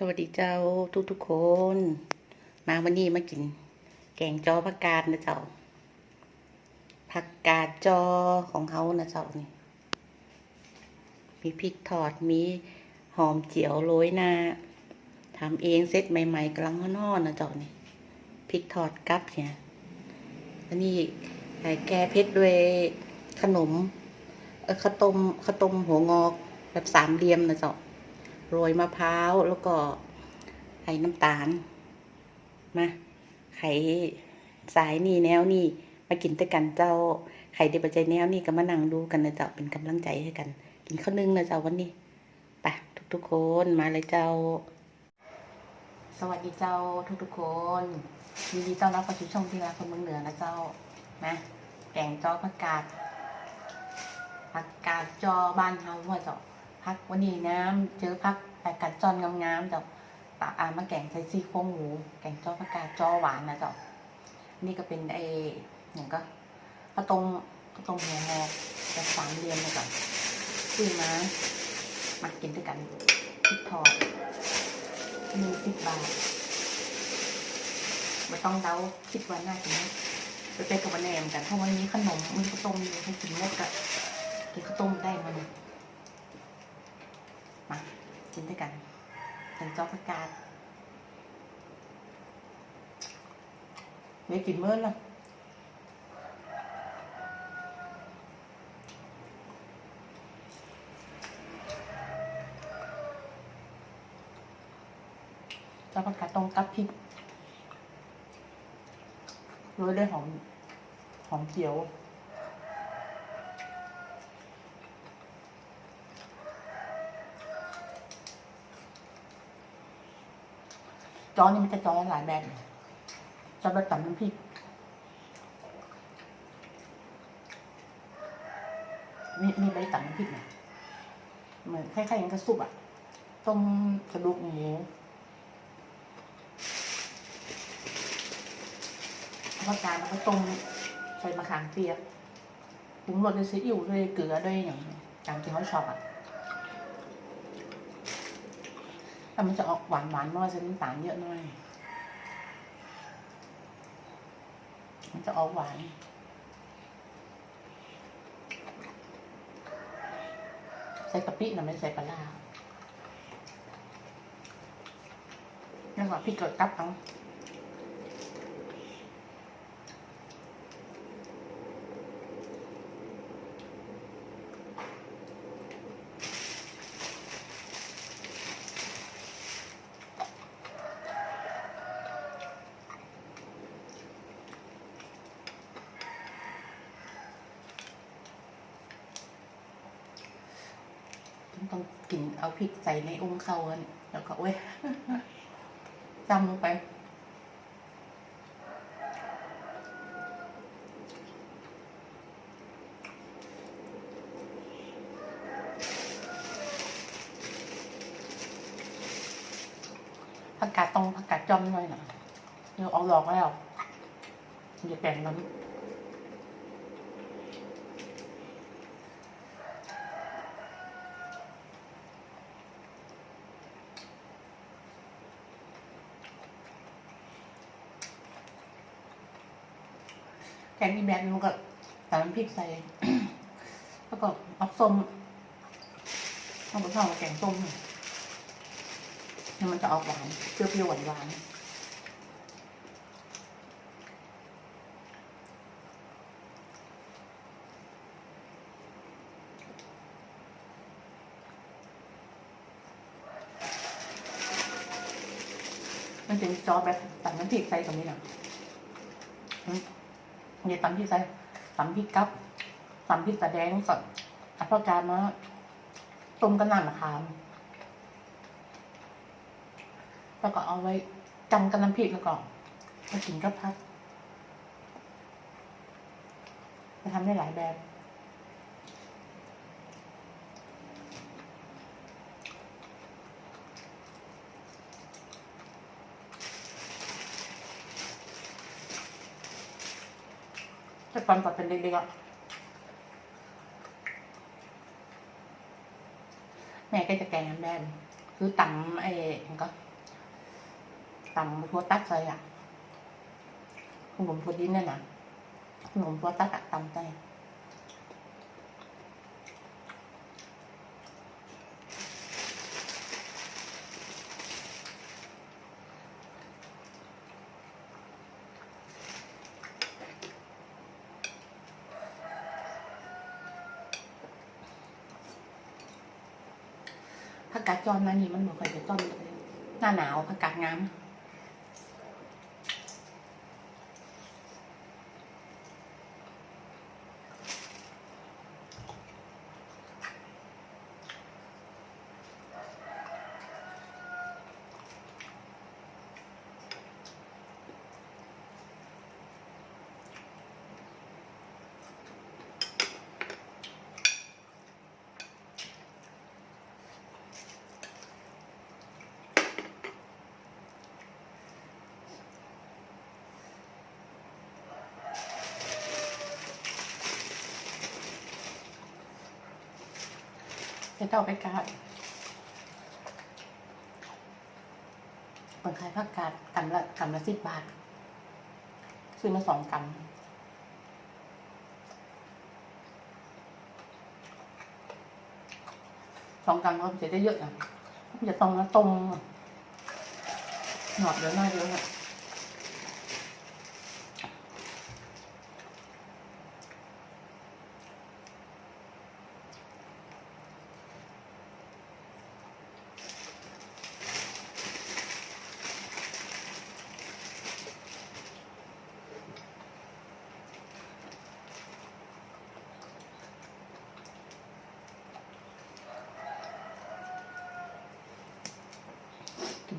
สวัสดีเจ้าทุกทุกๆคน มาวันนี้มากิน แกงจอผักกาดนะเจ้าผักกาดจอของเขานะเจ้านี่มีพริกทอดมีหอมเจียวโรยหน้าทำเองเซ็ตใหม่ๆกำลังห่อนๆนะเจ้านี่พริกทอดกับเนี่ยแล้วนี่แกเพชรด้วยขนมข้าวต้มข้าวต้มหัวงอกแบบสามเหลี่ยมนะเจ้า โรยมะพร้าวแล้วก็ไข่น้ำตาล มาไข่สายนี่แนวนี่มากินด้วยกันเจ้าไข่เดบใจแนวนี่ก็มานั่งดูกันนะเจ้าเป็นกำลังใจให้กัน กินข้าวนึ่งนะเจ้าวันนี้ไปทุกๆคนมาเลยเจ้า สวัสดีเจ้าทุกๆคนยินดีต้อนรับเข้าสู่ช่องที่รักคนเมืองเหนือนะเจ้านะแกงจอผักกาดผักกาดจอบ้านเฮาว่าเจ้า พักวันนี้น้ำเจอพักแปกัดจอนงามๆจากปาอามาแกงใส่ซี่โครงหมูแกงจอผักกาดจอหวานนะจ๊ะนี่ก็เป็นไออย่างก็ข้าวต้มข้าวต้มหัวงอกแบบสามเหลี่ยมนะจ๊ะซื้อมามากินด้วยกันพริกทอดหนึ่งสิบบาทม่ต้องเดาคิดว่าน่ากินไหมไปไปกับวันแหนมกันเพราะวันนี้ขนมมีข้าวต้มอยู่ให้กินหมดกับกินข้าวต้มได้มาเนี่ยมากิน ด้วยกันแกงจอผักกาดไม่กินเมื่อละจอผักกาดตรงกับพริกโรยด้วยหอมหอมเจียว จอนี่มันจะจอหลายแบบจอแบบตำน้ำพริกมีมีใบตำน้ำพริกนะเหมือนคล้ายๆอย่างกระซุปอะต้มกระดูกหมูแล้วก็การแล้วก็ต้มใส่มะขามเปียกปรุงรสด้วยซีอิ๊วด้วยเกลือด้วยอย่างตามที่เขาชอบอะ แต่มันจะออกหวานหวานน้อยจะว่าใช้น้ำตาลเยอะหน่อย มันจะออกหวาน ใส่กะปินะไม่ใส่ปลาร้าแล้วก็พริกกดกับเอาต้อง กินเอาพริกใส่ในอุ้งเขาแล้วก็เว้ยจำลงไป ผักกาดตรงผักกาดจอมหน่อยนะเดี๋ยวออกดอกแล้วอย่าแต่งมัน แกงอีแบนมันก็ใส่น้ำพริกใส่ แล้วก็เอาส้มเอาไปทอดกับแกงส้มเนี่ยมันจะออกหวานเปรี้ยวๆหวานหวานมันเป็นซอสแบบตัดน้ำพริกใส่ตรงนี้นะ เนี่ยตำพริกใส่ตำพริกกับตำพริกตาแดงสดอัพจารมาต้มกันหน่ำมะขามแล้วก็เอาไว้จำกันน้ำพริกแล้วก็มากินกับพักจะทำได้หลายแบบ ต่ตอนตอนเป็นเด็กๆอะแม่ก็จะแกงน้ำแดงคือตำไอ้ก็ตำทั่วตัดใส่อะขนมทั่วดินเนี่ยนะขนมทั่วตัดอะตำใส่ ผักกาดจอนมานี่มันเหมือนกับจะต้นเลยหน้าหนาวผักกาดงาม เต้าไปกาดเปิดขายผักกาดกำละกำละสิบบาท ซื้อมาสองกำสองกำเขาจะได้เยอะอะมันจะต้องมาต้มหนอดเยอะมาเยอะอะ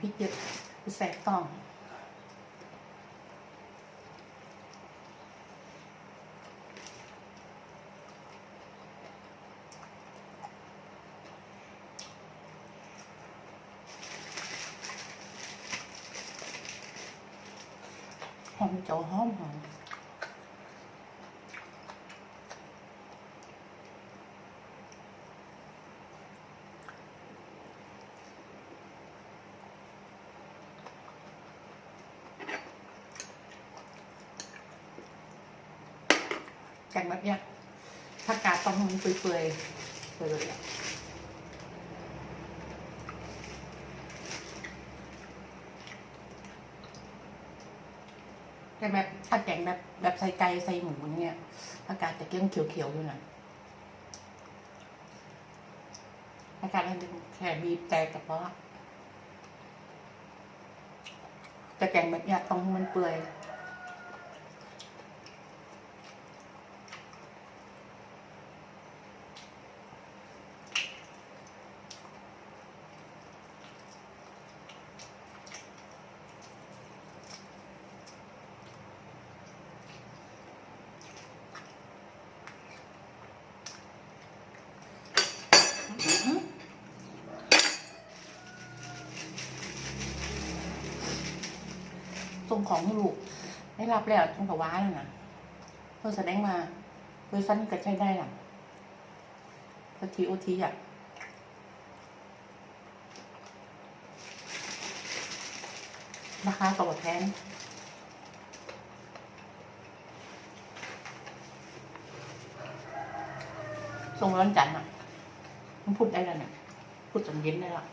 พริกเยอะแสบต่องหอมเจ้าหอมหอม แกงแบบเนี้ยผักกาดต้องมันเปื่อยๆเปื่อยเลยอะแต่แบบถ้าแกงแบบแบบใส่ไก่ใส่หมูเนี่ยผักกาดจะเกี้ยงเขียวๆอยู่หน่อยผักกาดมันเป็นแค่บีบแตกกับเพราะแต่แกงแบบเนี้ยต้องมันเปื่อย งของให้ลูกได้รับแล้วต้งกับว้าแล้วนะเพื่อแสดงมาบริษันก็ใช้ได้หรอพอทีโอทีอะราคาตกแทนส่งร้อนจันอะมันพูดได้แล้วเนี่ยพูดจนเย็นได้แล้ว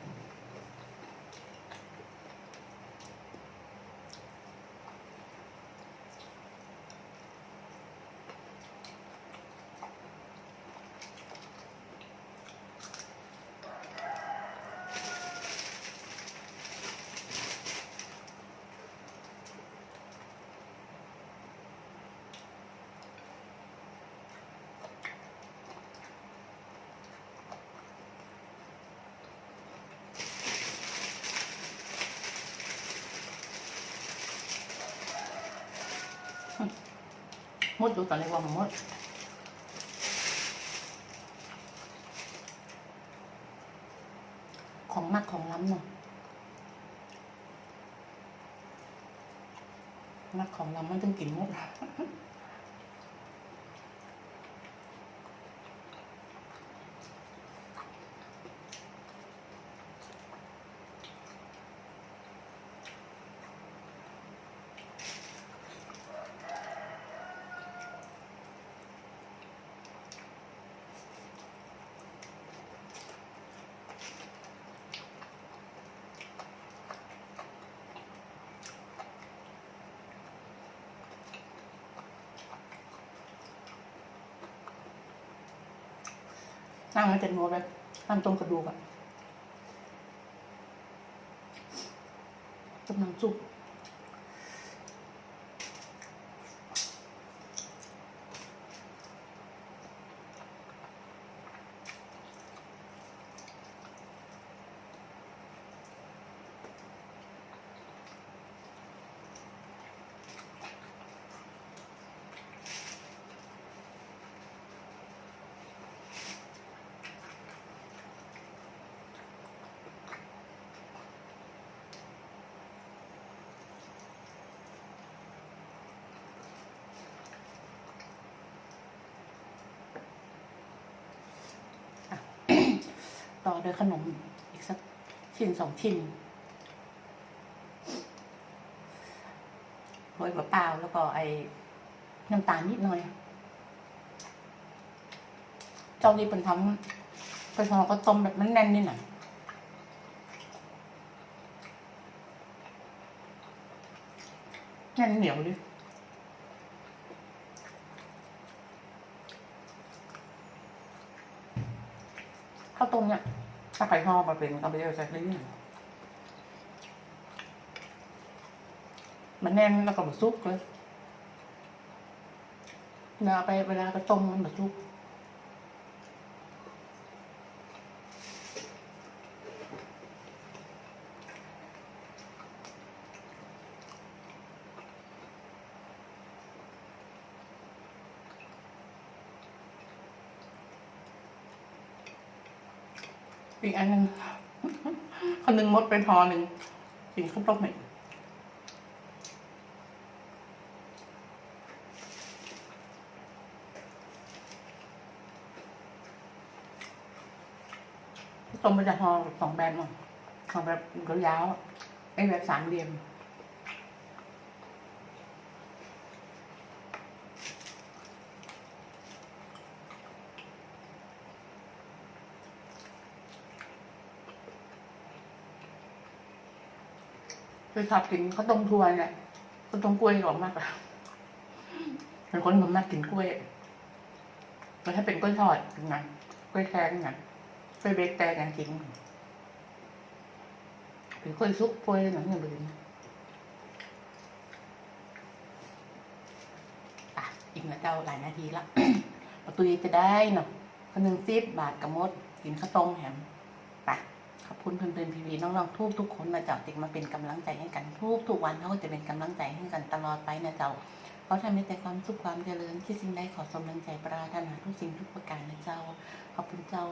มดดูตอนแรกว่ามันมดของมักของล้ำเนาะมักของล้ำมันต้องกินมด นั่งมันจะนัวไปนั่งตรงกระดูกอะกำลังจุก ต่อด้วยขนมอีกสักชิ้นสองชิ้นโรยมะเปล่าแล้วก็ไอ้น้ำตาลนิดหน่อย เจ้านี่เป็นทำเป็นทอก็ต้มแบบมันแน่นนี่หน่อยแน่นเหนียวดิ ข้าวต้มเนี่ย ถ้าใครห่อมาเป็นก็ไปเอาใส่ลิ้นมันแน่นแล้วก็มันซุกเลยเวลาไปเวลาไปต้มมันแบบซุก อีกอันหนึ่งคนหนึ่งมดเป็นทอหนึ่งกินข้าวต้มเนี่ยข้าวต้มมันจะทอสองแบบมั้งทอแบบยาวๆไอ้แบบสามเหลี่ยม คยชอบกินข้าวต้มถ้วยเนี่ยข้าวต้มกล้วยหอมมากอะเป็นคนผมมากกินกล้วยแต่ถ้าเป็นกล้วยทอดเป็นไงกล้วยแข็งไงกล้วยเบกแต่กันจริงเป็นกล้วยซุปกล้วยหนังอย่างอื่นอะอีกนะเจ้าหลายนาทีละประตูจะได้เนาะคนหนึ่งสิบบาทกับมดกินข้าวต้มแฮม ขอบคุณเพื่อนๆพีวีน้องๆทุกทุกคนนะเจ้าติดมาเป็นกำลังใจให้กันทุกทุกวันเขาจะเป็นกำลังใจให้กันตลอดไปนะเจ้าเขาทำให้แต่ความสุขความเจริญที่สิ่งใดขอสมดังใจปราถนาทุกสิ่งทุกประการนะเจ้าขอบคุณเจ้า